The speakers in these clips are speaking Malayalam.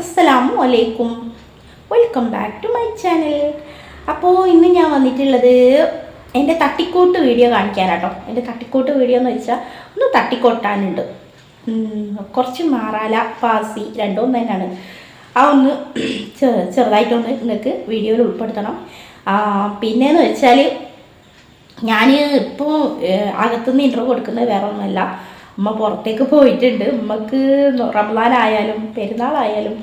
അസ്സലാമു അലൈക്കും. Welcome back to my channel അപ്പോൾ ഇന്ന് ഞാൻ വന്നിട്ടുള്ളത് എന്റെ തട്ടിക്കോട്ട് വീഡിയോ കാണിക്കാനാട്ടോ. എന്റെ തട്ടിക്കോട്ട് വീഡിയോ എന്ന് വെച്ചാൽ ഒന്ന് തട്ടിക്കോട്ടാനുണ്ട്. കുറച്ച് മാറാല പാസി രണ്ടും തന്നെയാണ്. ആ ഒന്ന് ചെറുതായിട്ടൊന്ന് നിങ്ങൾക്ക് വീഡിയോയിൽ ഉൾപ്പെടുത്തണം. ആ, പിന്നെന്ന് വെച്ചാൽ ഞാൻ ഇപ്പോൾ അകത്തുനിന്ന് ഇന്റർവ്യൂ കൊടുക്കുന്നത് വേറെ ഒന്നുമല്ല ഉമ്മ പുറത്തേക്ക് പോയിട്ടുണ്ട്. ഉമ്മക്ക് റംലാനായാലും പെരുന്നാളായാലും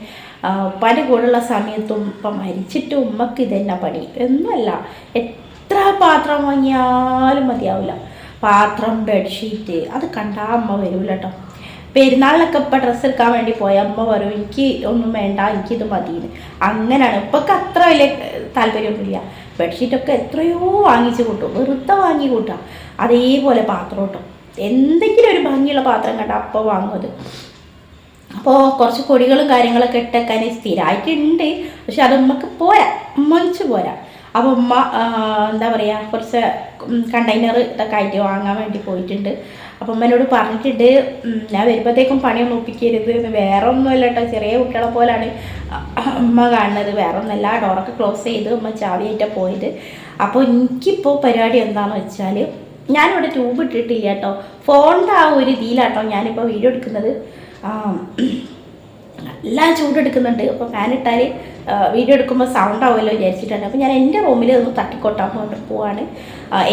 പനി കൂടെയുള്ള സമയത്തും ഇപ്പം മരിച്ചിട്ട് ഉമ്മക്ക് ഇതന്നെ പണി? എന്നല്ല എത്ര പാത്രം വാങ്ങിയാലും മതിയാവില്ല. പാത്രം ബെഡ്ഷീറ്റ് അത് കണ്ടാ അമ്മ വരൂല കേട്ടോ പെരുന്നാളിലൊക്കെ ഇപ്പം ഡ്രസ്സ് എടുക്കാൻ വേണ്ടി പോയ അമ്മ പറയും എനിക്ക് ഒന്നും വേണ്ട എനിക്കിത് മതിയെന്ന്. അങ്ങനെയാണ്. ഇപ്പൊക്കെ അത്ര വലിയ താല്പര്യമൊന്നുമില്ല. ബെഡ്ഷീറ്റൊക്കെ എത്രയോ വാങ്ങിച്ചു കൂട്ടും. വെറുതെ വാങ്ങി കൂട്ടാം. അതേപോലെ പാത്രം കിട്ടും എന്തെങ്കിലും ഒരു ഭംഗിയുള്ള പാത്രം കണ്ട അപ്പോൾ വാങ്ങും അപ്പോൾ കുറച്ച് പൊടികളും കാര്യങ്ങളൊക്കെ ഇട്ടേക്കാൻ സ്ഥിരമായിട്ടുണ്ട് പക്ഷെ അത് നമുക്ക് പോരാ ഉമ്മച്ച് പോരാ. അപ്പോൾ ഉമ്മ എന്താ പറയുക കുറച്ച് കണ്ടെയ്നർ ഇതൊക്കെ ആയിട്ട് വാങ്ങാൻ വേണ്ടി പോയിട്ടുണ്ട്. അപ്പം ഉമ്മനോട് പറഞ്ഞിട്ടുണ്ട് ഞാൻ വരുമ്പോഴത്തേക്കും പണിയൊന്നും ഒപ്പിക്കരുത്. വേറെ ഒന്നുമല്ല കേട്ടോ ചെറിയ കുട്ടികളെ പോലാണ് ഉമ്മ കാണുന്നത്. വേറെ ഒന്നല്ല ഡോറൊക്കെ ക്ലോസ് ചെയ്ത് ഉമ്മ ചാവിയായിട്ടാണ് പോയത്. അപ്പോൾ എനിക്കിപ്പോൾ പരിപാടി എന്താണെന്ന് വെച്ചാൽ ഞാനിവിടെ ട്യൂബ് ഇട്ടിട്ടില്ല കേട്ടോ. ഫോണിന്റെ ആ ഒരു ഇതിലാട്ടോ ഞാനിപ്പോൾ വീഡിയോ എടുക്കുന്നത്. എല്ലാം ചൂടെടുക്കുന്നുണ്ട്. അപ്പോൾ ഫാൻ ഇട്ടാൽ വീഡിയോ എടുക്കുമ്പോൾ സൗണ്ട് ആവുമല്ലോ വിചാരിച്ചിട്ടുണ്ട് അപ്പോൾ ഞാൻ എന്റെ റൂമിൽ ഒന്ന് തട്ടിക്കൊട്ടാൻ കൊണ്ട് പോവാണ്.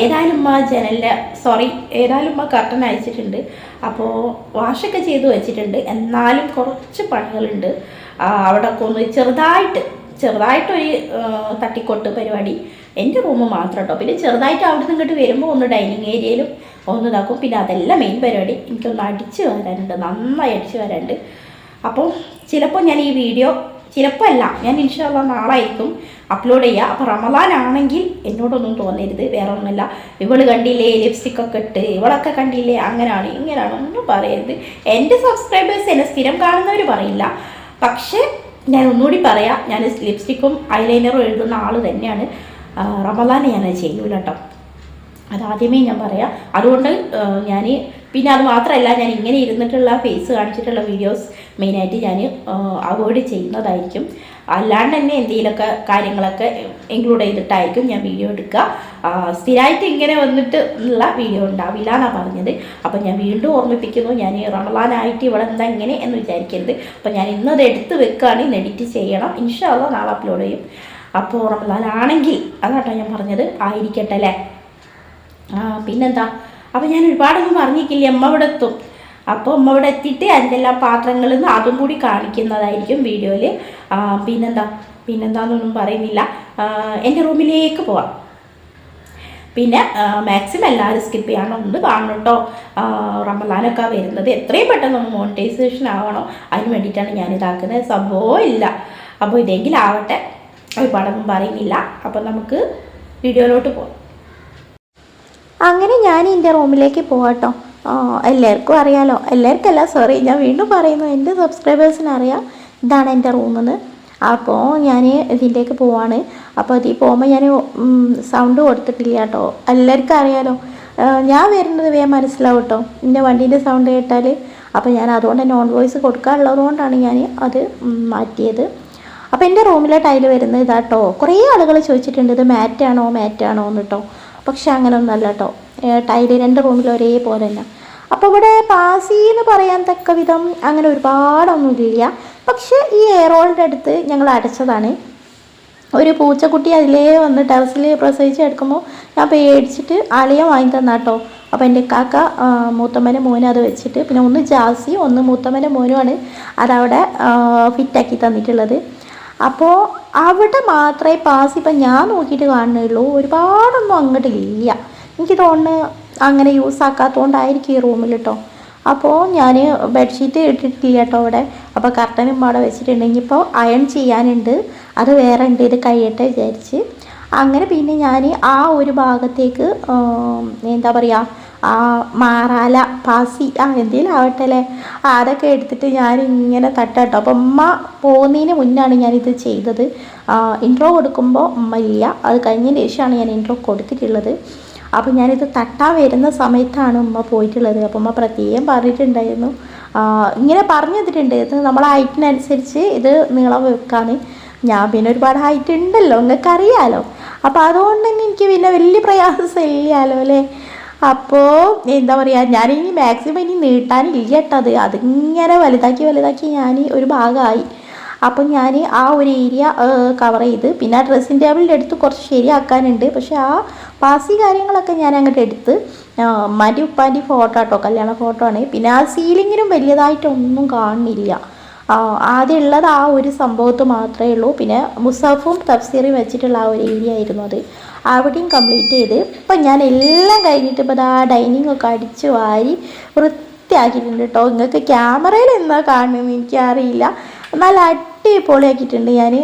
ഏതായാലും ആ ജനലിന്റെ സോറി ഏതായാലും ആ കർട്ടൻ അയച്ചിട്ടുണ്ട് അപ്പോൾ വാഷൊക്കെ ചെയ്ത് വെച്ചിട്ടുണ്ട്. എന്നാലും കുറച്ച് പണികളുണ്ട്. അവിടെ ഒക്കെ ഒന്ന് ചെറുതായിട്ട് ചെറുതായിട്ടൊരു തട്ടിക്കൊട്ട് പരിപാടി. എന്റെ റൂം മാത്രം കേട്ടോ പിന്നെ ചെറുതായിട്ട് അവിടെ നിന്ന് ഇങ്ങോട്ട് വരുമ്പോൾ ഒന്ന് ഡൈനിങ് ഏരിയയിലും ഒന്ന് ഇതാക്കും. പിന്നെ അതല്ല മെയിൻ പരിപാടി. എനിക്കൊന്ന് അടിച്ച് വരാനുണ്ട്. നന്നായി അടിച്ച് വരാനുണ്ട്. അപ്പോൾ ചിലപ്പോൾ ഞാൻ ഈ വീഡിയോ ചിലപ്പോൾ അല്ല ഞാൻ ഇൻഷാല്ല നാളായിരിക്കും അപ്ലോഡ് ചെയ്യുക അപ്പോൾ റമദാൻ ആണെങ്കിൽ എന്നോടൊന്നും തോന്നരുത്. വേറെ ഒന്നുമല്ല. ഇവൾ കണ്ടില്ലേ ലിപ്സ്റ്റിക് ഒക്കെ ഇട്ട് ഇവളൊക്കെ കണ്ടില്ലേ അങ്ങനെയാണ് ഇങ്ങനെയാണ് ഒന്നും പറയരുത്. എന്റെ സബ്സ്ക്രൈബേഴ്സ് എന്നെ സ്ഥിരം കാണുന്നവർ പറയില്ല. പക്ഷേ ഞാൻ ഒന്നുകൂടി പറയാം. ഞാൻ ലിപ്സ്റ്റിക്കും ഐലൈനറും എഴുതുന്ന ആൾ തന്നെയാണ്. റമലാൻ റമദാൻ അത് ചെയ്യൂല കേട്ടോ അതാദ്യമേ ഞാൻ പറയാം. അതുകൊണ്ട് ഞാൻ പിന്നെ അത് മാത്രമല്ല ഞാൻ ഇങ്ങനെ ഇരുന്നിട്ടുള്ള ഫേസ് കാണിച്ചിട്ടുള്ള വീഡിയോസ് മെയിനായിട്ട് ഞാൻ അവോയ്ഡ് ചെയ്യുന്നതായിരിക്കും. അല്ലാണ്ട് തന്നെ എന്തെങ്കിലുമൊക്കെ കാര്യങ്ങളൊക്കെ ഇൻക്ലൂഡ് ചെയ്തിട്ടായിരിക്കും ഞാൻ വീഡിയോ എടുക്കുക. സ്ഥിരമായിട്ട് ഇങ്ങനെ വന്നിട്ട് ഉള്ള വീഡിയോ ഉണ്ടാവില്ല എന്നാണ് പറഞ്ഞത്. അപ്പം ഞാൻ വീണ്ടും ഓർമ്മിപ്പിക്കുന്നു ഞാൻ റമലാനായിട്ട് ഇവിടെ എന്താ ഇങ്ങനെ എന്ന് വിചാരിക്കരുത്. അപ്പം ഞാൻ ഇന്നത് എടുത്ത് വെക്കുകയാണ് ഇന്ന് എഡിറ്റ് ചെയ്യണം. ഇൻഷാല്ല നാളെ അപ്ലോഡ് ചെയ്യും. അപ്പോൾ റമലാനാണെങ്കിൽ അതാട്ടോ ഞാൻ പറഞ്ഞത് ആയിരിക്കട്ടെ അല്ലേ? പിന്നെന്താ? അപ്പം ഞാൻ ഒരുപാടൊന്നും പറഞ്ഞിട്ടില്ല അമ്മ ഇവിടെ എത്തും. അപ്പോൾ അമ്മ ഇവിടെ എത്തിയിട്ട് എന്തെല്ലാം പാത്രങ്ങളിൽ നിന്ന് അതും കൂടി കാണിക്കുന്നതായിരിക്കും വീഡിയോയിൽ പിന്നെന്താ? പിന്നെന്താന്നൊന്നും പറയുന്നില്ല. എന്റെ റൂമിലേക്ക് പോവാം. പിന്നെ മാക്സിമം എല്ലാവരും സ്കിപ്പ് ചെയ്യണം ഒന്ന് കാണണം കേട്ടോ. റമലാനൊക്കെ വരുന്നത് എത്രയും പെട്ടെന്ന് ഒന്ന് മോണിറ്റൈസേഷൻ ആവണം. അതിന് വേണ്ടിയിട്ടാണ് ഞാൻ ഇതാക്കുന്നത്. സംഭവം ഇല്ല. അപ്പോൾ ഇതെങ്കിലാവട്ടെ ഒരുപാടൊന്നും പറയുന്നില്ല. അപ്പോൾ നമുക്ക് വീഡിയോയിലോട്ട് പോകാം അങ്ങനെ ഞാൻ എന്റെ റൂമിലേക്ക് പോകാം ആ, എല്ലാവർക്കും അറിയാലോ. എല്ലാവർക്കല്ല സോറി ഞാൻ വീണ്ടും പറയുന്നു എന്റെ സബ്സ്ക്രൈബേഴ്സിന് അറിയാം ഇതാണ് എന്റെ റൂമെന്ന് അപ്പോൾ ഞാൻ ഇതിന്റെയൊക്കെ പോവാണ്. അപ്പോൾ അതിൽ പോകുമ്പോൾ ഞാൻ സൗണ്ട് കൊടുത്തിട്ടില്ല കേട്ടോ. എല്ലാവർക്കും അറിയാലോ. ഞാൻ വരുന്നത് വേ മനസ്സിലാവും കേട്ടോ. എന്റെ വണ്ടീന്റെ സൗണ്ട് കേട്ടാൽ അപ്പോൾ ഞാൻ അതുകൊണ്ട് നോൺ വോയിസ് കൊടുക്കാനുള്ളതുകൊണ്ടാണ് ഞാൻ അത് മാറ്റിയത്. അപ്പോൾ എന്റെ റൂമിലെ ടൈൽ വരുന്നത് ഇതാട്ടോ കുറേ ആളുകൾ ചോദിച്ചിട്ടുണ്ട് ഇത് മാറ്റാണോ മാറ്റാണോ എന്ന് കേട്ടോ പക്ഷെ അങ്ങനെ ഒന്നല്ല കേട്ടോ ടൈൽ രണ്ട് റൂമിൽ ഒരേപോലെ തന്നെ. അപ്പോൾ ഇവിടെ പാസി എന്ന് പറയാൻ തക്ക വിധം അങ്ങനെ ഒരുപാടൊന്നുമില്ല. പക്ഷേ ഈ എയറോളിന്റെ അടുത്ത് ഞങ്ങൾ അടച്ചതാണ്. ഒരു പൂച്ചക്കുട്ടി അതിലേ വന്ന് ടെറസിൽ പ്രസവിച്ച് എടുക്കുമ്പോൾ ഞാൻ പേടിച്ചിട്ട് അളിയ വാങ്ങി തന്നാട്ടോ അപ്പോൾ എന്റെ കാക്ക മൂത്തമ്മന്റെ മോനും അത് വെച്ചിട്ട് പിന്നെ ഒന്ന് ജാസി ഒന്ന് മൂത്തമ്മന്റെ മോനുമാണ് അതവിടെ ഫിറ്റാക്കി തന്നിട്ടുള്ളത്. അപ്പോൾ അവിടെ മാത്രമേ പാസ് ഇപ്പം ഞാൻ നോക്കിയിട്ട് കാണുന്നുള്ളൂ. ഒരുപാടൊന്നും അങ്ങോട്ട് ഇല്ല. എനിക്ക് തോന്നുന്നു അങ്ങനെ യൂസ് ആക്കാത്തതുകൊണ്ടായിരിക്കും ഈ റൂമിൽ കേട്ടോ അപ്പോൾ ഞാൻ ബെഡ്ഷീറ്റ് ഇട്ടിട്ടില്ല കേട്ടോ അവിടെ. അപ്പോൾ കർട്ടനും അവിടെ വെച്ചിട്ടുണ്ടെങ്കിൽ ഇപ്പോൾ അയൺ ചെയ്യാനുണ്ട്. അത് വേറെ ഉണ്ട്. ഇത് കഴിയട്ടെ വിചാരിച്ച്. അങ്ങനെ പിന്നെ ഞാൻ ആ ഒരു ഭാഗത്തേക്ക് എന്താ പറയുക ആ മാറാല പാസി ആ എന്തെങ്കിലും ആവട്ടെ അല്ലേ? അതൊക്കെ എടുത്തിട്ട് ഞാൻ ഇങ്ങനെ തട്ടാട്ടോ അപ്പം ഉമ്മ പോകുന്നതിന് മുന്നാണ് ഞാനിത് ചെയ്തത്. ഇൻട്രോ കൊടുക്കുമ്പോൾ ഉമ്മ ഇല്ല. അത് കഴിഞ്ഞതിന് ശേഷമാണ് ഞാൻ ഇൻട്രോ കൊടുത്തിട്ടുള്ളത്. അപ്പോൾ ഞാനിത് തട്ടാൻ വരുന്ന സമയത്താണ് ഉമ്മ പോയിട്ടുള്ളത്. അപ്പോൾ ഉമ്മ പ്രത്യേകം പറഞ്ഞിട്ടുണ്ടായിരുന്നു. ഇങ്ങനെ പറഞ്ഞു തന്നിട്ടുണ്ട് ഇത് നമ്മളെ ഹൈറ്റിനനുസരിച്ച് ഇത് നീളം വെക്കാന്ന് ഞാൻ പിന്നെ ഒരുപാട് ഹൈറ്റ് ഉണ്ടല്ലോ നിങ്ങൾക്ക് അറിയാലോ അപ്പോൾ അതുകൊണ്ട് തന്നെ എനിക്ക് പിന്നെ വലിയ പ്രയാസം ഇല്ലല്ലോ അല്ലേ? അപ്പോൾ എന്താ പറയുക ഞാനിനി മാക്സിമം ഇനി നീട്ടാനില്ല കേട്ടത് അത്. അതിങ്ങനെ വലുതാക്കി വലുതാക്കി ഞാൻ ഒരു ഭാഗമായി. അപ്പം ഞാൻ ആ ഒരു ഏരിയ കവർ ചെയ്ത്. പിന്നെ ആ ഡ്രസ്സിങ് ടേബിളിന്റെ അടുത്ത് കുറച്ച് ശരിയാക്കാനുണ്ട്. പക്ഷേ ആ പാസി കാര്യങ്ങളൊക്കെ ഞാൻ അങ്ങോട്ട് എടുത്ത് ഉമ്മാന്റെ ഉപ്പാന്റെ ഫോട്ടോ കേട്ടോ കല്യാണ ഫോട്ടോ ആണ്. പിന്നെ ആ സീലിങ്ങിനും വലിയതായിട്ടൊന്നും കാണുന്നില്ല. ആദ്യം ഉള്ളത് ആ ഒരു സംഭവത്ത് മാത്രമേ ഉള്ളൂ. പിന്നെ മുസാഫും തഫ്സീറും വെച്ചിട്ടുള്ള ആ ഒരു ഏരിയ ആയിരുന്നു അത്. അവിടെയും കംപ്ലീറ്റ് ചെയ്ത്. ഇപ്പം ഞാൻ എല്ലാം കഴിഞ്ഞിട്ട് ഇപ്പോൾ ആ ഡൈനിങ് ഒക്കെ അടിച്ച് വാരി വൃത്തിയാക്കിയിട്ടുണ്ട് കേട്ടോ നിങ്ങൾക്ക് ക്യാമറയിൽ എന്താ കാണുന്നത് എനിക്കറിയില്ല. നല്ല അടിപൊളിയാക്കിയിട്ടുണ്ട്. ഞാൻ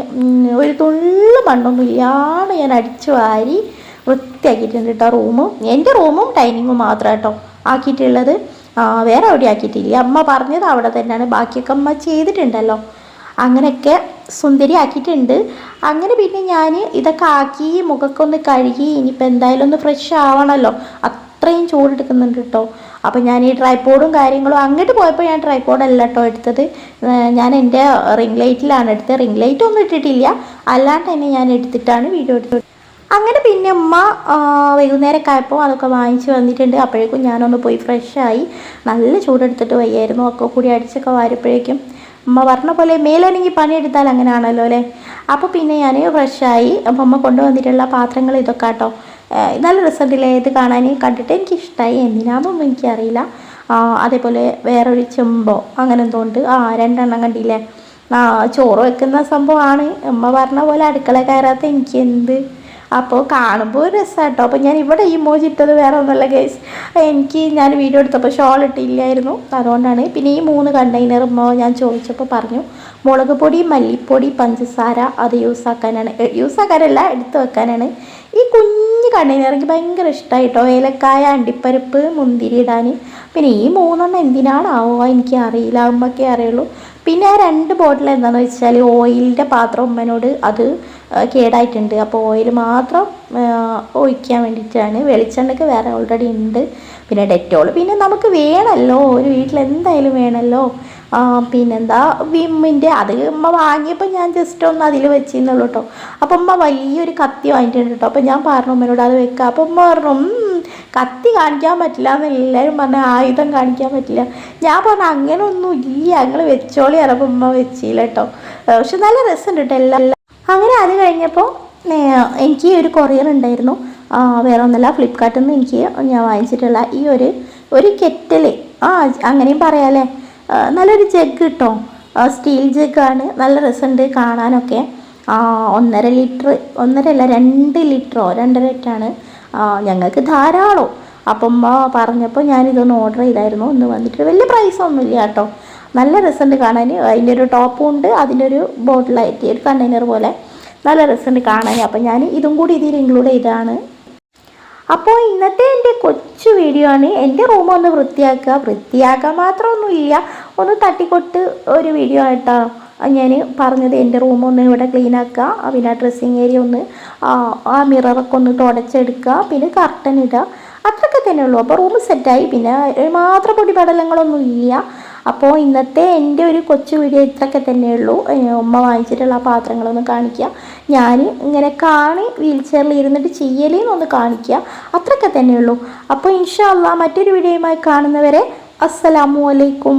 ഒരു തുള്ളു മണ്ണൊന്നും ഇല്ലാണ്ട് ഞാൻ അടിച്ചു വാരി വൃത്തിയാക്കിയിട്ടുണ്ട് കേട്ടോ റൂമും എന്റെ റൂമും ഡൈനിങ്ങും മാത്രം കേട്ടോ ആക്കിയിട്ടുള്ളത് വേറെ എവിടെ ആക്കിയിട്ടില്ല. അമ്മ പറഞ്ഞത് അവിടെ തന്നെയാണ്. ബാക്കിയൊക്കെ അമ്മ ചെയ്തിട്ടുണ്ടല്ലോ. അങ്ങനെയൊക്കെ സുന്ദരി ആക്കിയിട്ടുണ്ട്. അങ്ങനെ പിന്നെ ഞാൻ ഇതൊക്കെ ആക്കി മുഖമൊക്കെ ഒന്ന് കഴുകി ഇനിയിപ്പോൾ എന്തായാലും ഒന്ന് ഫ്രഷ് ആവണമല്ലോ അത്രയും ചൂടെടുക്കുന്നുണ്ട് കേട്ടോ. അപ്പോൾ ഞാൻ ഈ ട്രൈപ്പോഡും കാര്യങ്ങളും അങ്ങോട്ട് പോയപ്പോൾ ഞാൻ ട്രൈപ്പോഡല്ല കേട്ടോ എടുത്തത്. ഞാൻ എന്റെ റിംഗ് ലൈറ്റിലാണ് എടുത്തത്. റിംഗ് ലൈറ്റ് ഒന്നും ഇട്ടിട്ടില്ല. അല്ലാണ്ട് തന്നെ ഞാൻ എടുത്തിട്ടാണ് വീഡിയോ എടുത്തത്. അങ്ങനെ പിന്നെ ഉമ്മ ആ, വൈകുന്നേരമൊക്കെ ആയപ്പോൾ അതൊക്കെ വാങ്ങിച്ച് വന്നിട്ടുണ്ട്. അപ്പോഴേക്കും ഞാനൊന്ന് പോയി ഫ്രഷായി നല്ല ചൂടെടുത്തിട്ട് വയ്യായിരുന്നു. ഒക്കെ കൂടി അടിച്ചൊക്കെ വാരപ്പോഴേക്കും ഉമ്മ പറഞ്ഞ പോലെ മേലനങ്ങി പണിയെടുത്താൽ അങ്ങനെയാണല്ലോ അല്ലേ? അപ്പോൾ പിന്നെ ഞാൻ ഫ്രഷായി അപ്പോൾ അമ്മ കൊണ്ടുവന്നിട്ടുള്ള പാത്രങ്ങൾ ഇതൊക്കെ കേട്ടോ നല്ല റിസൾട്ടില്ലേ ഇത് കാണാൻ കണ്ടിട്ട് എനിക്ക് ഇഷ്ടമായി എന്തിനാണെന്നൊന്നും എനിക്കറിയില്ല അതേപോലെ വേറൊരു ചെമ്പോ അങ്ങനെ എന്തോ ഉണ്ട്. ആ രണ്ടെണ്ണം കണ്ടില്ലേ? ചോറ് വെക്കുന്ന സംഭവമാണ്. അമ്മ പറഞ്ഞ പോലെ അടുക്കള കയറാത്ത എനിക്ക് എന്ത് അപ്പോൾ കാണുമ്പോൾ ഒരു രസമാട്ടോ അപ്പോൾ ഞാൻ ഇവിടെ ഈ മോജി ഇട്ടത് വേറെ ഒന്നുമല്ല ഗൈസ് എനിക്ക് ഞാൻ വീഡിയോ എടുത്തപ്പോൾ ഷോൾ ഇട്ടില്ലായിരുന്നു. അതുകൊണ്ടാണ് പിന്നെ ഈ മൂന്ന് കണ്ടെയ്നർ ഞാൻ ചോദിച്ചപ്പോൾ പറഞ്ഞു മുളക് പൊടി മല്ലിപ്പൊടി പഞ്ചസാര അത് യൂസ് ആക്കാനാണ്. യൂസ് ആക്കാനല്ല എടുത്ത് വെക്കാനാണ്. ഈ കുഞ്ഞ് കണ്ടെയ്നർ എനിക്ക് ഭയങ്കര ഇഷ്ടമായിട്ടോ ഏലക്കായ അണ്ടിപ്പരിപ്പ് മുന്തിരി ഇടാൻ പിന്നെ ഈ മൂന്നെണ്ണം എന്തിനാണാവോ എനിക്ക് അറിയില്ല അമ്മക്കേ അറിയുള്ളൂ. പിന്നെ ആ രണ്ട് ബോട്ടിൽ എന്താണെന്ന് വെച്ചാൽ ഓയിലിന്റെ പാത്രം ഉമ്മനോട് അത് കേടായിട്ടുണ്ട്. അപ്പോൾ ഓയിൽ മാത്രം ഒഴിക്കാൻ വേണ്ടിയിട്ടാണ്. വെളിച്ചെണ്ണയ്ക്ക് വേറെ ഓൾറെഡി ഉണ്ട്. പിന്നെ ഡെറ്റോൾ പിന്നെ നമുക്ക് വേണമല്ലോ ഒരു വീട്ടിൽ എന്തായാലും വേണമല്ലോ പിന്നെന്താ? വിമ്മിന്റെ അത് ഉമ്മ വാങ്ങിയപ്പോൾ ഞാൻ ജസ്റ്റ് ഒന്ന് അതിൽ വെച്ചിരുന്നുള്ളൂ കേട്ടോ അപ്പം ഉമ്മ വലിയൊരു കത്തി വാങ്ങിയിട്ടുണ്ട് കേട്ടോ അപ്പം ഞാൻ പറഞ്ഞു ഉമ്മനോട് അത് വെക്കാം. അപ്പോൾ ഉമ്മ പറഞ്ഞു കത്തി കാണിക്കാൻ പറ്റില്ല എന്ന് എല്ലാവരും പറഞ്ഞ ആയുധം കാണിക്കാൻ പറ്റില്ല. ഞാൻ പറഞ്ഞു അങ്ങനെ ഒന്നും ഇല്ല. ഞങ്ങൾ വെച്ചോളി അപ്പോൾ ഉമ്മ വെച്ചില്ല കേട്ടോ പക്ഷെ നല്ല രസമുണ്ട് കേട്ടോ എല്ലാം അങ്ങനെ അത് കഴിഞ്ഞപ്പോൾ എനിക്ക് ഒരു കൊറിയർ ഉണ്ടായിരുന്നു. വേറെ ഒന്നല്ല ഫ്ലിപ്കാർട്ടിൽ നിന്ന് എനിക്ക് ഞാൻ വാങ്ങിച്ചിട്ടുള്ള ഈ ഒരു ഒരു കെറ്റൽ ആ അങ്ങനെയും പറയാമല്ലേ നല്ലൊരു ജഗ് കിട്ടോ സ്റ്റീൽ ജഗ്ഗാണ് നല്ല രസമുണ്ട് കാണാനൊക്കെ. ഒന്നര ലിറ്റർ ഒന്നര അല്ല രണ്ട് ലിറ്ററോ രണ്ടര ലിറ്ററാണ് ഞങ്ങൾക്ക് ധാരാളം. അപ്പം പറഞ്ഞപ്പോൾ ഞാനിതൊന്ന് ഓർഡർ ചെയ്തായിരുന്നു. ഒന്ന് വന്നിട്ട് വലിയ പ്രൈസൊന്നുമില്ല കേട്ടോ. നല്ല രസമുണ്ട് കാണാൻ അതിന്റെ ഒരു ടോപ്പും ഉണ്ട് അതിന്റെ ഒരു ബോട്ടിലായിട്ട് ഒരു കണ്ടെയ്നർ പോലെ നല്ല രസമുണ്ട് കാണാൻ. അപ്പം ഞാൻ ഇതും കൂടി ഇതിൽ ഇൻക്ലൂഡ് ചെയ്തതാണ്. അപ്പോൾ ഇന്നത്തെ എന്റെ കൊച്ചു വീഡിയോ ആണ്. എന്റെ റൂം ഒന്ന് വൃത്തിയാക്കുക. വൃത്തിയാക്കാൻ മാത്രമൊന്നുമില്ല. ഒന്ന് തട്ടിക്കൊട്ട് ഒരു വീഡിയോ ആയിട്ടാണ് ഞാൻ പറഞ്ഞത്. എന്റെ റൂമൊന്ന് ഇവിടെ ക്ലീൻ ആക്കുക. പിന്നെ ഡ്രസ്സിങ് ഏരിയ ഒന്ന് ആ മിററൊക്കെ ഒന്ന് തുടച്ചെടുക്കുക. പിന്നെ കർട്ടൻ ഇടുക. അത്രയൊക്കെ തന്നെ ഉള്ളൂ. അപ്പോൾ റൂം സെറ്റായി പിന്നെ മാത്രം പൊടിപടലങ്ങളൊന്നും ഇല്ല അപ്പോൾ ഇന്നത്തെ എന്റെ ഒരു കൊച്ചു വീഡിയോ ഇത്രയൊക്കെ തന്നെയുള്ളൂ. ഉമ്മ വാങ്ങിച്ചിട്ടുള്ള പാത്രങ്ങളൊന്ന് കാണിക്കുക ഞാൻ ഇങ്ങനെ കാണി വീൽ ചെയറിൽ ഇരുന്നിട്ട് ചെയ്യലേന്നൊന്ന് കാണിക്കുക അത്രയൊക്കെ തന്നെയുള്ളൂ. അപ്പോൾ ഇൻഷാല്ല മറ്റൊരു വീഡിയോയുമായി കാണുന്നവരെ അസ്സലാമു അലൈക്കും.